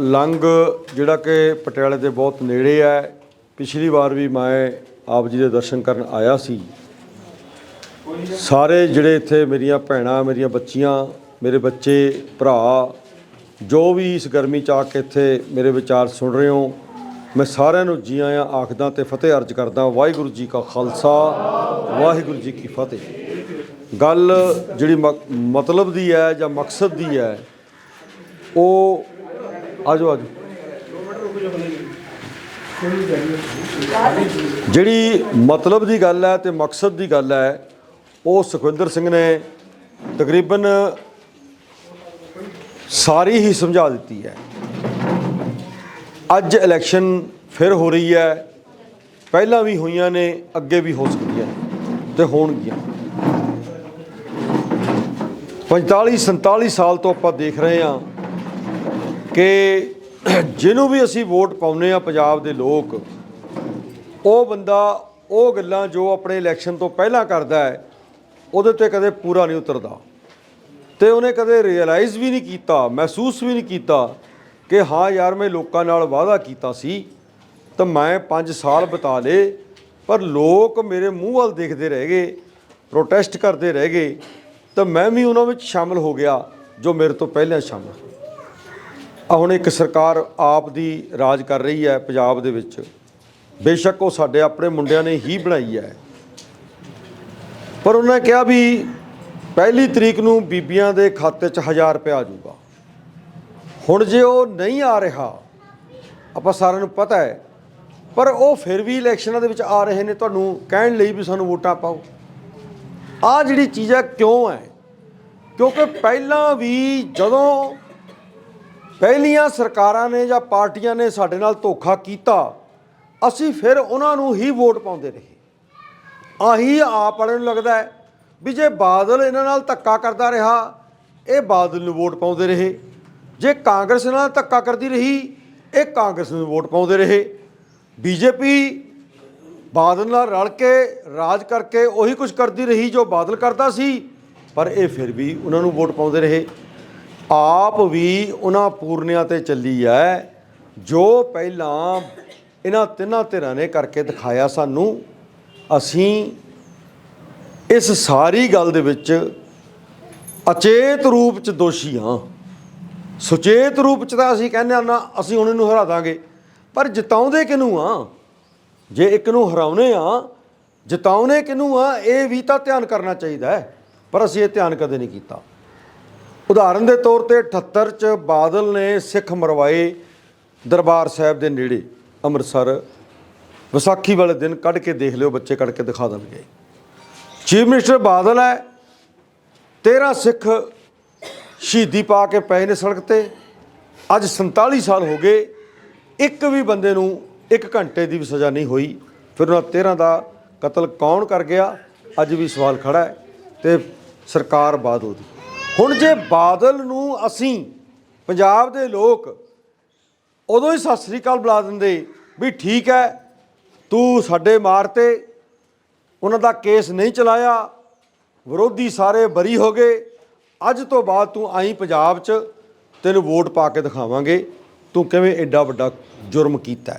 ਲੰਗ ਜਿਹੜਾ ਕਿ ਪਟਿਆਲੇ ਦੇ ਬਹੁਤ ਨੇੜੇ ਹੈ। ਪਿਛਲੀ ਵਾਰ ਵੀ ਮੈਂ ਆਪ ਜੀ ਦੇ ਦਰਸ਼ਨ ਕਰਨ ਆਇਆ ਸੀ। ਸਾਰੇ ਜਿਹੜੇ ਇੱਥੇ ਮੇਰੀਆਂ ਭੈਣਾਂ, ਮੇਰੀਆਂ ਬੱਚੀਆਂ, ਮੇਰੇ ਬੱਚੇ, ਭਰਾ, ਜੋ ਵੀ ਇਸ ਗਰਮੀ ਚ ਆ ਕੇ ਇੱਥੇ ਮੇਰੇ ਵਿਚਾਰ ਸੁਣ ਰਹੇ ਹੋ, ਮੈਂ ਸਾਰਿਆਂ ਨੂੰ ਜੀ ਆਇਆਂ ਆਖਦਾ ਤੇ ਫਤਿਹ ਅਰਜ ਕਰਦਾ, ਵਾਹਿਗੁਰੂ ਜੀ ਕਾ ਖਾਲਸਾ, ਵਾਹਿਗੁਰੂ ਜੀ ਕੀ ਫਤਿਹ। ਗੱਲ ਜਿਹੜੀ ਮਕ- ਮਤਲਬ ਦੀ ਹੈ ਜਾਂ ਮਕਸਦ ਦੀ ਹੈ, ਉਹ ਆਜੋ ਆਜੋ। ਜਿਹੜੀ ਮਤਲਬ ਦੀ ਗੱਲ ਹੈ ਤੇ ਮਕਸਦ ਦੀ ਗੱਲ ਹੈ, ਉਹ ਸੁਖਵਿੰਦਰ ਸਿੰਘ ਨੇ ਤਕਰੀਬਨ ਸਾਰੀ ਹੀ ਸਮਝਾ ਦਿੱਤੀ ਹੈ। ਅੱਜ ਇਲੈਕਸ਼ਨ ਫਿਰ ਹੋ ਰਹੀ ਹੈ, ਪਹਿਲਾਂ ਵੀ ਹੋਈਆਂ ਨੇ, ਅੱਗੇ ਵੀ ਹੋ ਸਕਦੀਆਂ ਨੇ ਤੇ ਹੋਣਗੀਆਂ। 45 47 ਸਾਲ ਤੋਂ ਆਪਾਂ ਦੇਖ ਰਹੇ ਹਾਂ ਕਿ ਜਿਹਨੂੰ ਵੀ ਅਸੀਂ ਵੋਟ ਪਾਉਨੇ ਆ ਪੰਜਾਬ ਦੇ ਲੋਕ, ਉਹ ਬੰਦਾ ਉਹ ਗੱਲਾਂ ਜੋ ਆਪਣੇ ਇਲੈਕਸ਼ਨ ਤੋਂ ਪਹਿਲਾਂ ਕਰਦਾ ਹੈ, ਉਹਦੇ ਤੇ ਕਦੇ ਪੂਰਾ ਨਹੀਂ ਉਤਰਦਾ। ਤੇ ਉਹਨੇ ਕਦੇ ਰਿਅਲਾਈਜ਼ ਵੀ ਨਹੀਂ ਕੀਤਾ, ਮਹਿਸੂਸ ਵੀ ਨਹੀਂ ਕੀਤਾ ਕਿ ਹਾਂ ਯਾਰ ਮੈਂ ਲੋਕਾਂ ਨਾਲ ਵਾਅਦਾ ਕੀਤਾ ਸੀ, ਤਾਂ ਮੈਂ 5 ਸਾਲ ਬਿਤਾ ਲਏ, ਪਰ ਲੋਕ ਮੇਰੇ ਮੂੰਹ ਵੱਲ ਦੇਖਦੇ ਰਹਿ ਗਏ ਪ੍ਰੋਟੈਸਟ ਕਰਦੇ ਰਹਿ ਗਏ, ਤਾਂ ਮੈਂ ਵੀ ਉਹਨਾਂ ਵਿੱਚ ਸ਼ਾਮਲ ਹੋ ਗਿਆ ਜੋ ਮੇਰੇ ਤੋਂ ਪਹਿਲਾਂ ਸ਼ਾਮਲ ਹੁਣ ਇੱਕ ਸਰਕਾਰ ਆਪ ਦੀ ਰਾਜ ਕਰ ਰਹੀ ਹੈ ਪੰਜਾਬ ਦੇ ਵਿੱਚ। ਬੇਸ਼ੱਕ ਉਹ ਸਾਡੇ ਆਪਣੇ ਮੁੰਡਿਆਂ ਨੇ ਹੀ ਬਣਾਈ ਹੈ। ਪਰ ਉਹਨਾਂ ਕਿਹਾ ਵੀ ਪਹਿਲੀ ਤਰੀਕ ਨੂੰ ਬੀਬੀਆਂ ਦੇ ਖਾਤੇ 'ਚ 1000 ਰੁਪਏ ਆ ਜਾਊਗਾ। ਹੁਣ ਜੇ ਉਹ ਨਹੀਂ ਆ ਰਿਹਾ, ਆਪਾਂ ਸਾਰਿਆਂ ਨੂੰ ਪਤਾ ਹੈ, ਪਰ ਉਹ ਫਿਰ ਵੀ ਇਲੈਕਸ਼ਨਾਂ ਦੇ ਵਿੱਚ ਆ ਰਹੇ ਨੇ, ਤੁਹਾਨੂੰ ਕਹਿਣ ਲਈ ਵੀ ਸਾਨੂੰ ਵੋਟਾਂ ਪਾਓ। ਆ ਜਿਹੜੀ ਚੀਜ਼ ਹੈ ਕਿਉਂ ਹੈ? ਕਿਉਂਕਿ ਪਹਿਲਾਂ ਵੀ ਜਦੋਂ ਪਹਿਲੀਆਂ ਸਰਕਾਰਾਂ ਨੇ ਜਾਂ ਪਾਰਟੀਆਂ ਨੇ ਸਾਡੇ ਨਾਲ ਧੋਖਾ ਕੀਤਾ, ਅਸੀਂ ਫਿਰ ਉਹਨਾਂ ਨੂੰ ਹੀ ਵੋਟ ਪਾਉਂਦੇ ਰਹੇ। ਆਹੀ ਆਪ ਵਾਲਿਆਂ ਨੂੰ ਲੱਗਦਾ ਹੈ ਵੀ ਜੇ ਬਾਦਲ ਇਹਨਾਂ ਨਾਲ ਧੱਕਾ ਕਰਦਾ ਰਿਹਾ, ਇਹ ਬਾਦਲ ਨੂੰ ਵੋਟ ਪਾਉਂਦੇ ਰਹੇ। ਜੇ ਕਾਂਗਰਸ ਨਾਲ ਧੱਕਾ ਕਰਦੀ ਰਹੀ, ਇਹ ਕਾਂਗਰਸ ਨੂੰ ਵੋਟ ਪਾਉਂਦੇ ਰਹੇ। ਬੀਜੇਪੀ ਬਾਦਲ ਨਾਲ ਰਲ ਕੇ, ਰਾਜ ਕਰਕੇ ਉਹੀ ਕੁਝ ਕਰਦੀ ਰਹੀ ਜੋ ਬਾਦਲ ਕਰਦਾ ਸੀ, ਪਰ ਇਹ ਫਿਰ ਵੀ ਉਹਨਾਂ ਨੂੰ ਵੋਟ ਪਾਉਂਦੇ ਰਹੇ। ਆਪ ਵੀ ਉਹਨਾਂ ਪੂਰਨਿਆਂ ਤੇ ਚੱਲੀ ਹੈ ਜੋ ਪਹਿਲਾਂ ਇਹਨਾਂ ਤਿੰਨਾਂ ਧਿਰਾਂ ਨੇ ਕਰਕੇ ਦਿਖਾਇਆ ਸਾਨੂੰ, ਅਸੀਂ ਇਸ ਸਾਰੀ ਗੱਲ ਦੇ ਵਿੱਚ ਅਚੇਤ ਰੂਪ ਚ ਦੋਸ਼ੀ ਹਾਂ। ਸੁਚੇਤ ਰੂਪ ਚ ਤਾਂ ਅਸੀਂ ਕਹਿੰਦੇ ਹਾਂ ਨਾ, ਅਸੀਂ ਹੁਣ ਇਹਨੂੰ ਹਰਾ ਦਾਂਗੇ, ਪਰ ਜਿਤਾਉਂਦੇ ਕਿਨੂੰ ਆ? ਜੇ ਇੱਕ ਨੂੰ ਹਰਾਉਨੇ ਆ ਜਿਤਾਉਨੇ ਕਿਨੂੰ ਆ, ਇਹ ਵੀ ਤਾਂ ਧਿਆਨ ਕਰਨਾ ਚਾਹੀਦਾ ਹੈ ਪਰ ਅਸੀਂ ਇਹ ਧਿਆਨ ਕਦੇ ਨਹੀਂ ਕੀਤਾ। ਉਦਾਹਰਨ ਦੇ ਤੌਰ ਤੇ 78 ਚ ਬਾਦਲ ਨੇ ਸਿੱਖ ਮਰਵਾਏ ਦਰਬਾਰ ਸਾਹਿਬ ਦੇ ਨੇੜੇ, ਅੰਮ੍ਰਿਤਸਰ। ਵਿਸਾਖੀ ਵਾਲੇ ਦਿਨ ਕੱਢ ਕੇ ਦੇਖ ਲਿਓ, ਬੱਚੇ ਕੱਢ ਕੇ ਦਿਖਾ ਦੇਣਗੇ। ਚੀਫ ਮਿਨਿਸਟਰ ਬਾਦਲ ਹੈ 13 ਸਿੱਖ ਸ਼ਹੀਦੀ ਪਾ ਕੇ ਪਏ ਨੇ ਸੜਕ ਤੇ। ਅੱਜ 47 ਸਾਲ ਹੋ ਗਏ, ਇੱਕ ਵੀ ਬੰਦੇ ਨੂੰ ਇੱਕ ਘੰਟੇ ਦੀ ਵੀ ਸਜ਼ਾ ਨਹੀਂ ਹੋਈ। ਫਿਰ ਉਹਨਾਂ 13 ਦਾ ਕਤਲ ਕੌਣ ਕਰ ਗਿਆ? ਅੱਜ ਵੀ ਸਵਾਲ ਖੜਾ ਹੈ ਤੇ ਸਰਕਾਰ ਬਾਦਲ ਦੀ ਹੁਣ ਜੇ ਬਾਦਲ ਨੂੰ ਅਸੀਂ ਪੰਜਾਬ ਦੇ ਲੋਕ ਉਦੋਂ ਹੀ ਸਤਿ ਸ੍ਰੀ ਅਕਾਲ ਬੁਲਾ ਦਿੰਦੇ ਵੀ ਠੀਕ ਹੈ, ਤੂੰ ਸਾਡੇ ਮਾਰ ਤੇ, ਉਹਨਾਂ ਦਾ ਕੇਸ ਨਹੀਂ ਚਲਾਇਆ, ਵਿਰੋਧੀ ਸਾਰੇ ਬਰੀ ਹੋ ਗਏ, ਅੱਜ ਤੋਂ ਬਾਅਦ ਤੂੰ ਆਈ ਪੰਜਾਬ 'ਚ, ਤੈਨੂੰ ਵੋਟ ਪਾ ਕੇ ਦਿਖਾਵਾਂਗੇ, ਤੂੰ ਕਿਵੇਂ ਐਡਾ ਵੱਡਾ ਜੁਰਮ ਕੀਤਾ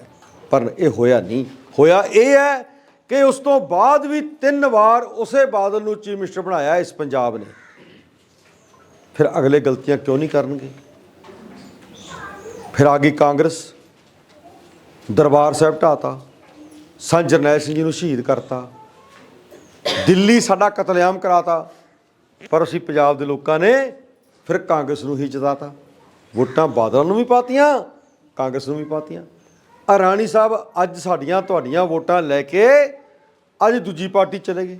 ਪਰ ਇਹ ਹੋਇਆ ਨਹੀਂ। ਹੋਇਆ ਇਹ ਹੈ ਕਿ ਉਸ ਤੋਂ ਬਾਅਦ ਵੀ ਤਿੰਨ ਵਾਰ ਉਸੇ ਬਾਦਲ ਨੂੰ ਚੀਫ ਮਿਨਿਸਟਰ ਬਣਾਇਆ ਇਸ ਪੰਜਾਬ ਨੇ। ਫਿਰ ਅਗਲੇ ਗਲਤੀਆਂ ਕਿਉਂ ਨਹੀਂ ਕਰਨਗੇ? ਫਿਰ ਆ ਗਈ ਕਾਂਗਰਸ, ਦਰਬਾਰ ਸਾਹਿਬ ਢਾਤਾ ਸੰਤ ਜਰਨੈਲ ਸਿੰਘ ਜੀ ਨੂੰ ਸ਼ਹੀਦ ਕਰਤਾ, ਦਿੱਲੀ ਸਾਡਾ ਕਤਲੇਆਮ ਕਰਾਤਾ, ਪਰ ਅਸੀਂ ਪੰਜਾਬ ਦੇ ਲੋਕਾਂ ਨੇ ਫਿਰ ਕਾਂਗਰਸ ਨੂੰ ਹੀ ਜਿਤਾਤਾ। ਵੋਟਾਂ ਬਾਦਲ ਨੂੰ ਵੀ ਪਾਤੀਆਂ, ਕਾਂਗਰਸ ਨੂੰ ਵੀ ਪਾਤੀਆਂ। ਆ ਰਾਣੀ ਸਾਹਿਬ ਅੱਜ ਸਾਡੀਆਂ ਤੁਹਾਡੀਆਂ ਵੋਟਾਂ ਲੈ ਕੇ ਅੱਜ ਦੂਜੀ ਪਾਰਟੀ ਚਲੇ ਗਏ।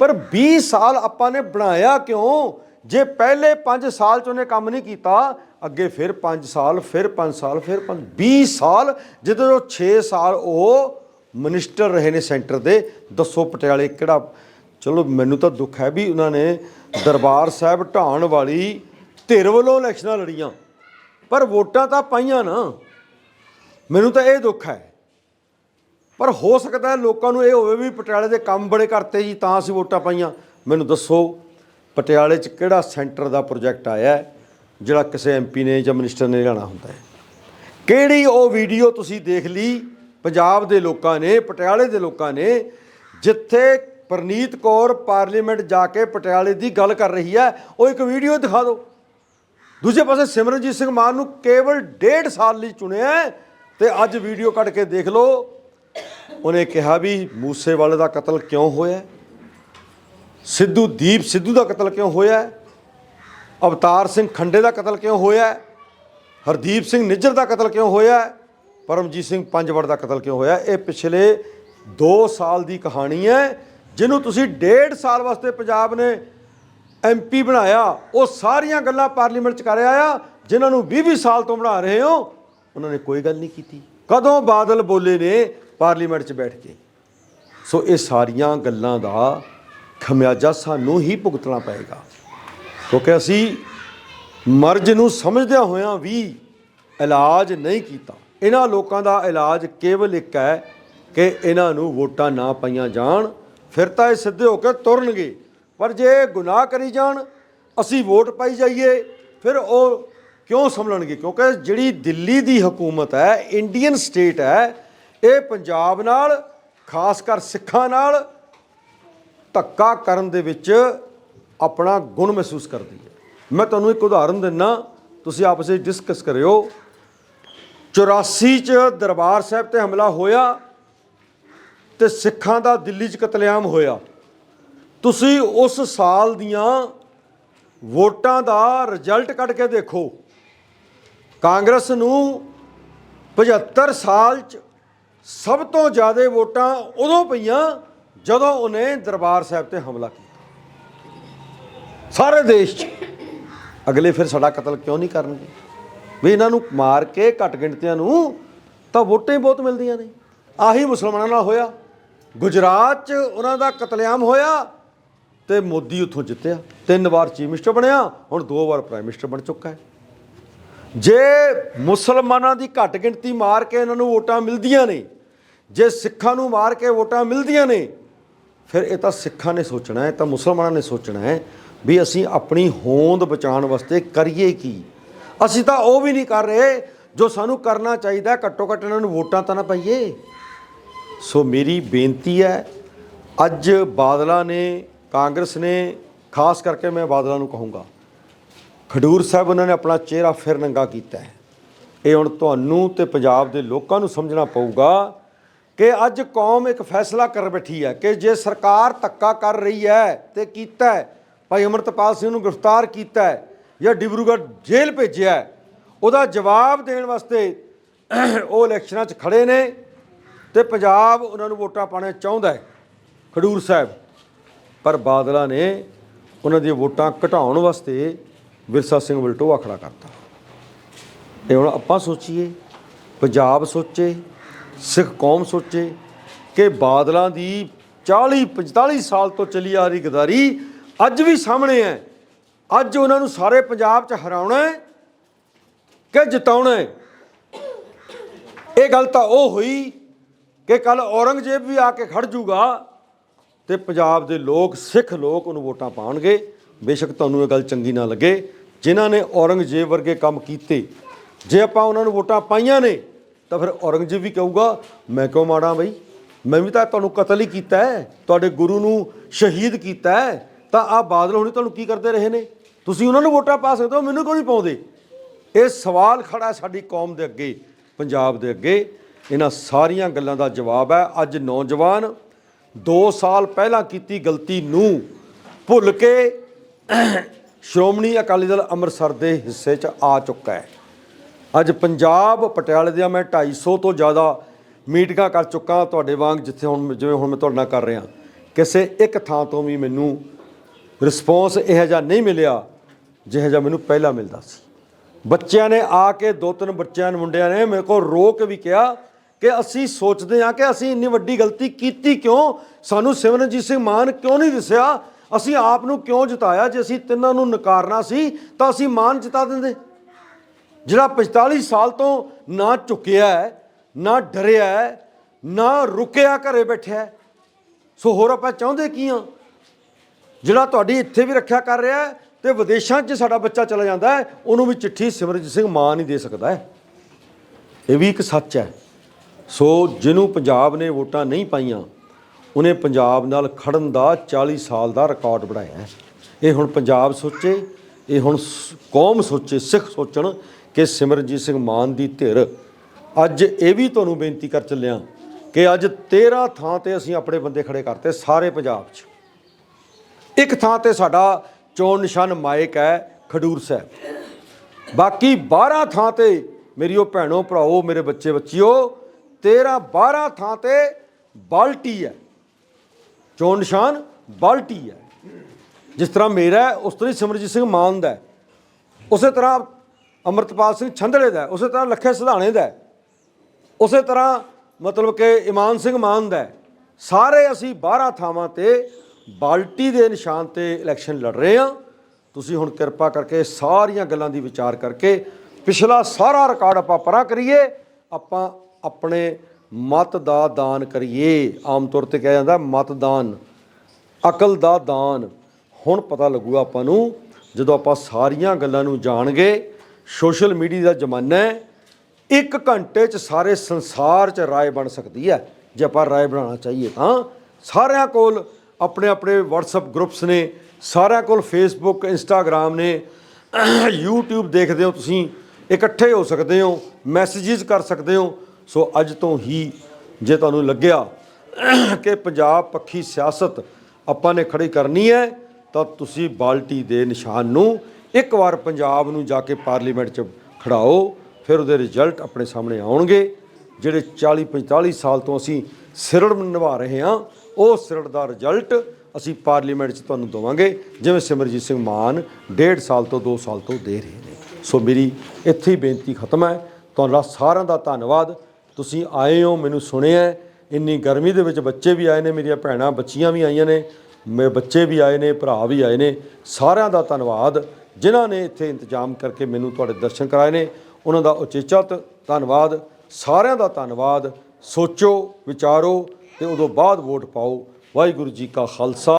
ਪਰ 20 ਸਾਲ ਆਪਾਂ ਨੇ ਬਣਾਇਆ ਕਿਉਂ? ਜੇ ਪਹਿਲੇ 5 ਸਾਲ ਚ ਉਹਨੇ ਕੰਮ ਨਹੀਂ ਕੀਤਾ, ਅੱਗੇ ਫਿਰ 5 ਸਾਲ, ਫਿਰ 5 ਸਾਲ, ਫਿਰ 5 20 ਸਾਲ, ਜਦੋਂ ਉਹ 6 ਸਾਲ ਉਹ ਮਿਨਿਸਟਰ ਰਹੇ ਨੇ ਸੈਂਟਰ ਦੇ, ਦੱਸੋ ਪਟਿਆਲੇ ਕਿਹੜਾ, ਚਲੋ ਮੈਨੂੰ ਤਾਂ ਦੁੱਖ ਹੈ ਵੀ ਉਹਨਾਂ ਨੇ ਦਰਬਾਰ ਸਾਹਿਬ ਢਾਣ ਵਾਲੀ ਧਿਰ ਵੱਲੋਂ ਇਲੈਕਸ਼ਨਾਂ ਲੜੀਆਂ, ਪਰ ਵੋਟਾਂ ਤਾਂ ਪਾਈਆਂ ਨਾ। ਮੈਨੂੰ ਤਾਂ ਇਹ ਦੁੱਖ ਹੈ। ਪਰ ਹੋ ਸਕਦਾ ਲੋਕਾਂ ਨੂੰ ਇਹ ਹੋਵੇ ਵੀ ਪਟਿਆਲੇ ਦੇ ਕੰਮ ਬੜੇ ਕਰਤੇ ਜੀ, ਤਾਂ ਅਸੀਂ ਵੋਟਾਂ ਪਾਈਆਂ। ਮੈਨੂੰ ਦੱਸੋ ਪਟਿਆਲੇ 'ਚ ਕਿਹੜਾ ਸੈਂਟਰ ਦਾ ਪ੍ਰੋਜੈਕਟ ਆਇਆ ਜਿਹੜਾ ਕਿਸੇ ਐਮਪੀ ਨੇ ਜਾਂ ਮਿਨਿਸਟਰ ਨੇ ਲਿਆਉਣਾ ਹੁੰਦਾ ਹੈ? ਕਿਹੜੀ ਉਹ ਵੀਡੀਓ ਤੁਸੀਂ ਦੇਖ ਲਈ ਪੰਜਾਬ ਦੇ ਲੋਕਾਂ ਨੇ, ਪਟਿਆਲੇ ਦੇ ਲੋਕਾਂ ਨੇ, ਜਿੱਥੇ ਪਰਨੀਤ ਕੌਰ ਪਾਰਲੀਮੈਂਟ ਜਾ ਕੇ ਪਟਿਆਲੇ ਦੀ ਗੱਲ ਕਰ ਰਹੀ ਹੈ? ਉਹ ਇੱਕ ਵੀਡੀਓ ਦਿਖਾ ਦਿਓ। ਦੂਜੇ ਪਾਸੇ ਸਿਮਰਨਜੀਤ ਸਿੰਘ ਮਾਨ ਨੂੰ ਕੇਵਲ ਡੇਢ ਸਾਲ ਲਈ ਚੁਣਿਆ ਹੈ ਤੇ ਅੱਜ ਵੀਡੀਓ ਕੱਢ ਕੇ ਦੇਖ ਲਓ। ਉਹਨੇ ਕਿਹਾ ਵੀ ਮੂਸੇਵਾਲੇ ਦਾ ਕਤਲ ਕਿਉਂ ਹੋਇਆ ਸਿੱਧੂ ਦੀਪ ਸਿੱਧੂ ਦਾ ਕਤਲ ਕਿਉਂ ਹੋਇਆ ਅਵਤਾਰ ਸਿੰਘ ਖੰਡੇ ਦਾ ਕਤਲ ਕਿਉਂ ਹੋਇਆ ਹਰਦੀਪ ਸਿੰਘ ਨਿੱਜਰ ਦਾ ਕਤਲ ਕਿਉਂ ਹੋਇਆ ਪਰਮਜੀਤ ਸਿੰਘ ਪੰਜਵੜ ਦਾ ਕਤਲ ਕਿਉਂ ਹੋਇਆ ਇਹ ਪਿਛਲੇ 2 ਸਾਲ ਦੀ ਕਹਾਣੀ ਹੈ, ਜਿਹਨੂੰ ਤੁਸੀਂ ਡੇਢ ਸਾਲ ਵਾਸਤੇ ਪੰਜਾਬ ਨੇ ਐਮਪੀ ਬਣਾਇਆ। ਉਹ ਸਾਰੀਆਂ ਗੱਲਾਂ ਪਾਰਲੀਮੈਂਟ ਚ ਕਰ ਆਇਆ ਜਿਨ੍ਹਾਂ ਨੂੰ 20-20 ਸਾਲ ਤੋਂ ਬਣਾ ਰਹੇ ਹੋ। ਉਹਨਾਂ ਨੇ ਕੋਈ ਗੱਲ ਨਹੀਂ ਕੀਤੀ। ਕਦੋਂ ਬਾਦਲ ਬੋਲੇ ਨੇ ਪਾਰਲੀਮੈਂਟ ਚ ਬੈਠ ਕੇ? ਸੋ ਇਹ ਸਾਰੀਆਂ ਗੱਲਾਂ ਦਾ ਖਮਿਆਜਾ ਸਾਨੂੰ ਹੀ ਭੁਗਤਣਾ ਪਏਗਾ। ਕਿਉਂਕਿ ਅਸੀਂ ਮਰਜ਼ ਨੂੰ ਸਮਝਦਿਆਂ ਹੋਇਆਂ ਵੀ ਇਲਾਜ ਨਹੀਂ ਕੀਤਾ। ਇਹਨਾਂ ਲੋਕਾਂ ਦਾ ਇਲਾਜ ਕੇਵਲ ਇੱਕ ਹੈ ਕਿ ਇਹਨਾਂ ਨੂੰ ਵੋਟਾਂ ਨਾ ਪਾਈਆਂ ਜਾਣ, ਫਿਰ ਤਾਂ ਇਹ ਸਿੱਧੇ ਹੋ ਕੇ ਤੁਰਨਗੇ। ਪਰ ਜੇ ਇਹ ਗੁਨਾਹ ਕਰੀ ਜਾਣ, ਅਸੀਂ ਵੋਟ ਪਾਈ ਜਾਈਏ, ਫਿਰ ਉਹ ਕਿਉਂ ਸੰਭਲਣਗੇ? ਕਿਉਂਕਿ ਜਿਹੜੀ ਦਿੱਲੀ ਦੀ ਹਕੂਮਤ ਹੈ, ਇੰਡੀਅਨ ਸਟੇਟ ਹੈ, ਇਹ ਪੰਜਾਬ ਨਾਲ, ਖਾਸ ਕਰ ਸਿੱਖਾਂ ਨਾਲ ਧੱਕਾ ਕਰਨ ਦੇ ਵਿੱਚ ਆਪਣਾ ਗੁਣ ਮਹਿਸੂਸ ਕਰਦੀ ਹੈ। ਮੈਂ ਤੁਹਾਨੂੰ ਇੱਕ ਉਦਾਹਰਨ ਦਿੰਨਾ, ਤੁਸੀਂ ਆਪਸ ਵਿੱਚ ਡਿਸਕਸ ਕਰਿਓ। 84 ਚ ਦਰਬਾਰ ਸਾਹਿਬ ਤੇ ਹਮਲਾ ਹੋਇਆ ਤੇ ਸਿੱਖਾਂ ਦਾ ਦਿੱਲੀ 'ਚ ਕਤਲੇਆਮ ਹੋਇਆ। ਤੁਸੀਂ ਉਸ ਸਾਲ ਦੀਆਂ ਵੋਟਾਂ ਦਾ ਰਿਜ਼ਲਟ ਕੱਢ ਕੇ ਦੇਖੋ। ਕਾਂਗਰਸ ਨੂੰ 75 ਸਾਲ 'ਚ ਸਭ ਤੋਂ ਜ਼ਿਆਦਾ ਵੋਟਾਂ ਉਦੋਂ ਪਈਆਂ ਜਦੋਂ ਉਹਨੇ ਦਰਬਾਰ ਸਾਹਿਬ ਤੇ ਹਮਲਾ ਕੀਤਾ, ਸਾਰੇ ਦੇਸ਼ 'ਚ, ਅਗਲੇ ਫਿਰ ਸਾਡਾ ਕਤਲ ਕਿਉਂ ਨਹੀਂ ਕਰਨਗੇ? ਵੀ ਇਹਨਾਂ ਨੂੰ ਮਾਰ ਕੇ ਘੱਟ ਗਿਣਤੀਆਂ ਨੂੰ ਤਾਂ ਵੋਟਾਂ ਹੀ ਬਹੁਤ ਮਿਲਦੀਆਂ ਨੇ। ਆਹੀ ਮੁਸਲਮਾਨਾਂ ਨਾਲ ਹੋਇਆ। ਗੁਜਰਾਤ 'ਚ ਉਹਨਾਂ ਦਾ ਕਤਲੇਆਮ ਹੋਇਆ ਤੇ ਮੋਦੀ ਉੱਥੋਂ ਜਿੱਤਿਆ। ਤਿੰਨ ਵਾਰ ਚੀਫ ਮਿਨਿਸਟਰ ਬਣਿਆ, ਹੁਣ ਦੋ ਵਾਰ ਪ੍ਰਾਈਮ ਮਿਨਿਸਟਰ ਬਣ ਚੁੱਕਾ ਹੈ। ਜੇ ਮੁਸਲਮਾਨਾਂ ਦੀ ਘੱਟ ਗਿਣਤੀ ਮਾਰ ਕੇ ਇਹਨਾਂ ਨੂੰ ਵੋਟਾਂ ਮਿਲਦੀਆਂ ਨੇ, ਜੇ ਸਿੱਖਾਂ ਨੂੰ ਮਾਰ ਕੇ ਵੋਟਾਂ ਮਿਲਦੀਆਂ ਨੇ ਫਿਰ ਇਹ ਤਾਂ ਸਿੱਖਾਂ ਨੇ ਸੋਚਣਾ ਹੈ ਤਾਂ ਮੁਸਲਮਾਨਾਂ ਨੇ ਸੋਚਣਾ ਹੈ ਵੀ ਅਸੀਂ ਆਪਣੀ ਹੋਂਦ ਬਚਾਉਣ ਵਾਸਤੇ ਕਰੀਏ ਕੀ। ਅਸੀਂ ਤਾਂ ਉਹ ਵੀ ਨਹੀਂ ਕਰ ਰਹੇ ਜੋ ਸਾਨੂੰ ਕਰਨਾ ਚਾਹੀਦਾ, ਘੱਟੋ ਘੱਟ ਇਹਨਾਂ ਨੂੰ ਵੋਟਾਂ ਤਾਂ ਨਾ ਪਾਈਏ। ਸੋ ਮੇਰੀ ਬੇਨਤੀ ਹੈ, ਅੱਜ ਬਾਦਲਾਂ ਨੇ, ਕਾਂਗਰਸ ਨੇ, ਖਾਸ ਕਰਕੇ ਮੈਂ ਬਾਦਲਾਂ ਨੂੰ ਕਹੂੰਗਾ, ਖਡੂਰ ਸਾਹਿਬ ਉਹਨਾਂ ਨੇ ਆਪਣਾ ਚਿਹਰਾ ਫਿਰ ਨੰਗਾ ਕੀਤਾ ਹੈ। ਇਹ ਹੁਣ ਤੁਹਾਨੂੰ ਤੇ ਪੰਜਾਬ ਦੇ ਲੋਕਾਂ ਨੂੰ ਸਮਝਣਾ ਪਊਗਾ ਕਿ ਅੱਜ ਕੌਮ ਇੱਕ ਫੈਸਲਾ ਕਰ ਬੈਠੀ ਹੈ ਕਿ ਜੇ ਸਰਕਾਰ ਧੱਕਾ ਕਰ ਰਹੀ ਹੈ ਤੇ ਕੀਤਾ ਭਾਈ ਅਮਰਤਪਾਲ ਸਿੰਘ ਨੂੰ ਗ੍ਰਿਫਤਾਰ ਕੀਤਾ ਹੈ ਜਾਂ ਡਿਬਰੂਗੜ੍ਹ ਜੇਲ੍ਹ ਭੇਜਿਆ ਉਹਦਾ ਜਵਾਬ ਦੇਣ ਵਾਸਤੇ ਉਹ ਇਲੈਕਸ਼ਨਾਂ 'ਚ ਖੜੇ ਨੇ ਤੇ ਪੰਜਾਬ ਉਹਨਾਂ ਨੂੰ ਵੋਟਾਂ ਪਾਣੇ ਚਾਹੁੰਦਾ ਹੈ, ਖਡੂਰ ਸਾਹਿਬ। ਪਰ ਬਾਦਲਾਂ ਨੇ ਉਹਨਾਂ ਦੀਆਂ ਵੋਟਾਂ ਘਟਾਉਣ ਵਾਸਤੇ ਵਿਰਸਾ ਸਿੰਘ ਵਲਟੋਆ ਖੜਾ ਕਰਤਾ। ਇਹ ਹੁਣ ਆਪਾਂ ਸੋਚੀਏ, ਪੰਜਾਬ ਸੋਚੇ ਸਿੱਖ ਕੌਮ ਸੋਚੇ ਕਿ ਬਾਦਲਾਂ ਦੀ 40 45 ਸਾਲ ਤੋਂ ਚੱਲੀ ਆ ਰਹੀ ਗਦਾਰੀ ਅੱਜ ਵੀ ਸਾਹਮਣੇ ਹੈ। ਅੱਜ ਉਹਨਾਂ ਨੂੰ ਸਾਰੇ ਪੰਜਾਬ 'ਚ ਹਰਾਉਣਾ ਹੈ ਕਿ ਜਿਤਾਉਣਾ ਹੈ। ਇਹ ਗੱਲ ਤਾਂ ਉਹ ਹੋਈ ਕਿ ਕੱਲ ਔਰੰਗਜ਼ੇਬ ਵੀ ਆ ਕੇ ਖੜ ਜੂਗਾ ਤੇ ਪੰਜਾਬ ਦੇ ਲੋਕ, ਸਿੱਖ ਲੋਕ ਉਹਨੂੰ ਵੋਟਾਂ ਪਾਉਣਗੇ। ਬੇਸ਼ੱਕ ਤੁਹਾਨੂੰ ਇਹ ਗੱਲ ਚੰਗੀ ਨਾ ਲੱਗੇ। ਜਿਨ੍ਹਾਂ ਨੇ ਔਰੰਗਜ਼ੇਬ ਵਰਗੇ ਕੰਮ ਕੀਤੇ, ਜੇ ਆਪਾਂ ਉਹਨਾਂ ਨੂੰ ਵੋਟਾਂ ਪਾਈਆਂ ਨੇ ਤਾਂ ਫਿਰ ਔਰੰਗਜ਼ੇਬ ਵੀ ਕਹੂਗਾ, ਮੈਂ ਕਿਉਂ ਮਾੜਾ ਬਈ? ਮੈਂ ਵੀ ਤਾਂ ਤੁਹਾਨੂੰ ਕਤਲ ਹੀ ਕੀਤਾ ਹੈ। ਤੁਹਾਡੇ ਗੁਰੂ ਨੂੰ ਸ਼ਹੀਦ ਕੀਤਾ ਹੈ। ਤਾਂ ਆ ਬਾਦਲ ਹੁਣੀ ਤੁਹਾਨੂੰ ਕੀ ਕਰਦੇ ਰਹੇ ਨੇ? ਤੁਸੀਂ ਉਹਨਾਂ ਨੂੰ ਵੋਟਾਂ ਪਾ ਸਕਦੇ ਹੋ, ਮੈਨੂੰ ਕਿਉਂ ਨਹੀਂ ਪਾਉਂਦੇ? ਇਹ ਸਵਾਲ ਖੜਾ ਸਾਡੀ ਕੌਮ ਦੇ ਅੱਗੇ, ਪੰਜਾਬ ਦੇ ਅੱਗੇ। ਇਹਨਾਂ ਸਾਰੀਆਂ ਗੱਲਾਂ ਦਾ ਜਵਾਬ ਹੈ, ਅੱਜ ਨੌਜਵਾਨ 2 ਸਾਲ ਪਹਿਲਾਂ ਕੀਤੀ ਗਲਤੀ ਨੂੰ ਭੁੱਲ ਕੇ ਸ਼੍ਰੋਮਣੀ ਅਕਾਲੀ ਦਲ ਅੰਮ੍ਰਿਤਸਰ ਦੇ ਹਿੱਸੇ 'ਚ ਆ ਚੁੱਕਾ ਹੈ। ਅੱਜ ਪੰਜਾਬ ਪਟਿਆਲੇ ਦੀਆਂ ਮੈਂ 250 ਤੋਂ ਜ਼ਿਆਦਾ ਮੀਟਿੰਗਾਂ ਕਰ ਚੁੱਕਾ ਤੁਹਾਡੇ ਵਾਂਗ, ਜਿੱਥੇ ਹੁਣ ਜਿਵੇਂ ਹੁਣ ਮੈਂ ਤੁਹਾਡੇ ਨਾਲ ਕਰ ਰਿਹਾ। ਕਿਸੇ ਇੱਕ ਥਾਂ ਤੋਂ ਵੀ ਮੈਨੂੰ ਰਿਸਪੌਂਸ ਇਹੋ ਜਿਹਾ ਨਹੀਂ ਮਿਲਿਆ ਜਿਹੋ ਜਿਹਾ ਮੈਨੂੰ ਪਹਿਲਾਂ ਮਿਲਦਾ ਸੀ। ਬੱਚਿਆਂ ਨੇ ਆ ਕੇ ਦੋ ਤਿੰਨ ਬੱਚਿਆਂ ਨੇ, ਮੁੰਡਿਆਂ ਨੇ ਮੇਰੇ ਕੋਲ ਰੋ ਕੇ ਵੀ ਕਿਹਾ ਕਿ ਅਸੀਂ ਸੋਚਦੇ ਹਾਂ ਕਿ ਅਸੀਂ ਇੰਨੀ ਵੱਡੀ ਗਲਤੀ ਕੀਤੀ ਕਿਉਂ? ਸਾਨੂੰ ਸਿਮਰਨਜੀਤ ਸਿੰਘ ਮਾਨ ਕਿਉਂ ਨਹੀਂ ਦਿਸਿਆ? ਅਸੀਂ ਆਪ ਨੂੰ ਕਿਉਂ ਜਿਤਾਇਆ? ਜੇ ਅਸੀਂ ਤਿੰਨਾਂ ਨੂੰ ਨਕਾਰਨਾ ਸੀ ਤਾਂ ਅਸੀਂ ਮਾਨ ਜਿਤਾ ਦਿੰਦੇ। ਜਿਹੜਾ 45 ਸਾਲ ਤੋਂ ਨਾ ਝੁਕਿਆ ਹੈ, ਨਾ ਡਰਿਆ ਹੈ, ਨਾ ਰੁਕਿਆ ਘਰੇ ਬੈਠਿਆ ਹੈ। ਸੋ ਹੋਰ ਆਪਾਂ ਚਾਹੁੰਦੇ ਕੀ ਆ? ਜਿਹੜਾ ਤੁਹਾਡੀ ਇੱਥੇ ਵੀ ਰੱਖਿਆ ਕਰ ਰਿਹਾ ਹੈ ਤੇ ਵਿਦੇਸ਼ਾਂ 'ਚ ਸਾਡਾ ਬੱਚਾ ਚਲਾ ਜਾਂਦਾ ਹੈ, ਉਹਨੂੰ ਵੀ ਚਿੱਠੀ ਸਿਮਰਜੀਤ ਸਿੰਘ ਮਾਂ ਨਹੀਂ ਦੇ ਸਕਦਾ ਹੈ। ਇਹ ਵੀ ਇੱਕ ਸੱਚ ਹੈ। ਸੋ ਜਿਹਨੂੰ ਪੰਜਾਬ ਨੇ ਵੋਟਾਂ ਨਹੀਂ ਪਾਈਆਂ, ਉਹਨੇ ਪੰਜਾਬ ਨਾਲ ਖੜਨ ਦਾ 40 ਸਾਲ ਦਾ ਰਿਕਾਰਡ ਬਣਾਇਆ ਹੈ। ਇਹ ਹੁਣ ਪੰਜਾਬ ਸੋਚੇ, ਇਹ ਹੁਣ ਕੌਮ ਸੋਚੇ, ਸਿੱਖ ਸੋਚਣ ਕਿ ਸਿਮਰਨਜੀਤ ਸਿੰਘ ਮਾਨ ਦੀ ਧਿਰ, ਅੱਜ ਇਹ ਵੀ ਤੁਹਾਨੂੰ ਬੇਨਤੀ ਕਰ ਚੱਲਿਆ ਕਿ ਅੱਜ 13 ਥਾਂ ਤੇ ਅਸੀਂ ਆਪਣੇ ਬੰਦੇ ਖੜੇ ਕਰਤੇ ਸਾਰੇ ਪੰਜਾਬ 'ਚ। ਇੱਕ ਥਾਂ ਤੇ ਸਾਡਾ ਚੋਣ ਨਿਸ਼ਾਨ ਮਾਇਕ ਹੈ, ਖਡੂਰ ਸਾਹਿਬ। ਬਾਕੀ 12 ਥਾਂ ਤੇ ਮੇਰੀ ਉਹ ਭੈਣੋ, ਭਰਾਓ, ਮੇਰੇ ਬੱਚੇ, ਬੱਚਿਓ 13 12 ਥਾਂ ਤੇ ਬਾਲਟੀ ਹੈ। ਚੋਣ ਨਿਸ਼ਾਨ ਬਾਲਟੀ ਹੈ। ਜਿਸ ਤਰ੍ਹਾਂ ਮੇਰਾ ਉਸ ਤਰ੍ਹਾਂ ਹੀ ਸਿਮਰਜੀਤ ਸਿੰਘ ਮਾਨ ਦਾ ਉਸੇ ਤਰ੍ਹਾਂ ਅਮਰਤਪਾਲ ਸਿੰਘ ਛੰਦੜੇ ਦਾ ਉਸੇ ਤਰ੍ਹਾਂ ਲੱਖੇ ਸਿਧਾਣੇ ਦਾ ਉਸੇ ਤਰ੍ਹਾਂ ਮਤਲਬ ਕਿ ਇਮਾਨ ਸਿੰਘ ਮਾਨ ਦਾ ਸਾਰੇ ਅਸੀਂ 12 ਥਾਵਾਂ ਤੇ ਬਾਲਟੀ ਦੇ ਨਿਸ਼ਾਨ ਤੇ ਇਲੈਕਸ਼ਨ ਲੜ ਰਹੇ ਹਾਂ। ਤੁਸੀਂ ਹੁਣ ਕਿਰਪਾ ਕਰਕੇ ਸਾਰੀਆਂ ਗੱਲਾਂ ਦੀ ਵਿਚਾਰ ਕਰਕੇ ਪਿਛਲਾ ਸਾਰਾ ਰਿਕਾਰਡ ਆਪਾਂ ਪਰਾਂ ਕਰੀਏ, ਆਪਾਂ ਆਪਣੇ ਮਤ ਦਾ ਦਾਨ ਕਰੀਏ। ਆਮ ਤੌਰ ਤੇ ਕਿਹਾ ਜਾਂਦਾ ਮਤਦਾਨ, ਅਕਲ ਦਾ ਦਾਨ। ਹੁਣ ਪਤਾ ਲੱਗੂਗਾ ਆਪਾਂ ਨੂੰ ਜਦੋਂ ਆਪਾਂ ਸਾਰੀਆਂ ਗੱਲਾਂ ਨੂੰ ਜਾਣਗੇ ਸੋਸ਼ਲ ਮੀਡੀਆ ਦਾ ਜ਼ਮਾਨਾ ਹੈ, ਇੱਕ ਘੰਟੇ 'ਚ ਸਾਰੇ ਸੰਸਾਰ 'ਚ ਰਾਏ ਬਣ ਸਕਦੀ ਹੈ। ਜੇ ਆਪਾਂ ਰਾਏ ਬਣਾਉਣਾ ਚਾਹੀਏ ਤਾਂ ਸਾਰਿਆਂ ਕੋਲ ਆਪਣੇ ਆਪਣੇ WhatsApp ਗਰੁੱਪਸ ਨੇ, ਸਾਰਿਆਂ ਕੋਲ Facebook, Instagram ਨੇ, YouTube ਦੇਖਦੇ ਹੋ ਤੁਸੀਂ, ਇਕੱਠੇ ਹੋ ਸਕਦੇ ਹੋ ਮੈਸੇजेस ਕਰ ਸਕਦੇ ਹੋ। ਸੋ ਅੱਜ ਤੋਂ ਹੀ ਜੇ ਤੁਹਾਨੂੰ ਲੱਗਿਆ ਕਿ ਪੰਜਾਬ ਪੱਖੀ ਸਿਆਸਤ ਆਪਾਂ ਨੇ ਖੜੀ ਕਰਨੀ ਹੈ, ਤਾਂ ਤੁਸੀਂ ਬਾਲਟੀ ਦੇ ਨਿਸ਼ਾਨ ਨੂੰ ਇੱਕ ਵਾਰ ਪੰਜਾਬ ਨੂੰ ਜਾ ਕੇ ਪਾਰਲੀਮੈਂਟ 'ਚ ਖੜਾਓ, ਫਿਰ ਉਹਦੇ ਰਿਜ਼ਲਟ ਆਪਣੇ ਸਾਹਮਣੇ ਆਉਣਗੇ। ਜਿਹੜੇ 40 45 ਸਾਲ ਤੋਂ ਅਸੀਂ ਸਿਰੜ ਨਿਭਾ ਰਹੇ ਹਾਂ, ਉਹ ਸਿਰੜ ਦਾ ਰਿਜ਼ਲਟ ਅਸੀਂ ਪਾਰਲੀਮੈਂਟ 'ਚ ਤੁਹਾਨੂੰ ਦਵਾਂਗੇ। ਜਿਵੇਂ ਸਿਮਰਜੀਤ ਸਿੰਘ ਮਾਨ ਡੇਢ ਸਾਲ ਤੋਂ 2 ਸਾਲ ਤੋਂ ਦੇ ਰਹੇ ਨੇ। ਸੋ ਮੇਰੀ ਇੱਥੇ ਹੀ ਬੇਨਤੀ ਖਤਮ ਹੈ। ਤੁਹਾਡਾ ਸਾਰਿਆਂ ਦਾ ਧੰਨਵਾਦ। ਤੁਸੀਂ ਆਏ ਹੋ, ਮੈਨੂੰ ਸੁਣਿਆ ਇੰਨੀ ਗਰਮੀ ਦੇ ਵਿੱਚ ਬੱਚੇ ਵੀ ਆਏ ਨੇ, ਮੇਰੀਆਂ ਭੈਣਾਂ, ਬੱਚੀਆਂ ਵੀ ਆਈਆਂ ਨੇ। ਮੇਰੇ ਬੱਚੇ ਵੀ ਆਏ ਨੇ, ਭਰਾ ਵੀ ਆਏ ਨੇ। ਸਾਰਿਆਂ ਦਾ ਧੰਨਵਾਦ। ਜਿਨ੍ਹਾਂ ਨੇ ਇੱਥੇ ਇੰਤਜ਼ਾਮ ਕਰਕੇ ਮੈਨੂੰ ਤੁਹਾਡੇ ਦਰਸ਼ਨ ਕਰਾਏ ਨੇ, ਉਹਨਾਂ ਦਾ ਉਚੇਚਾ ਧੰਨਵਾਦ। ਸਾਰਿਆਂ ਦਾ ਧੰਨਵਾਦ। ਸੋਚੋ, ਵਿਚਾਰੋ ਤੇ ਉਦੋਂ ਬਾਅਦ ਵੋਟ ਪਾਓ। ਵਾਹਿਗੁਰੂ ਜੀ ਕਾ ਖਾਲਸਾ।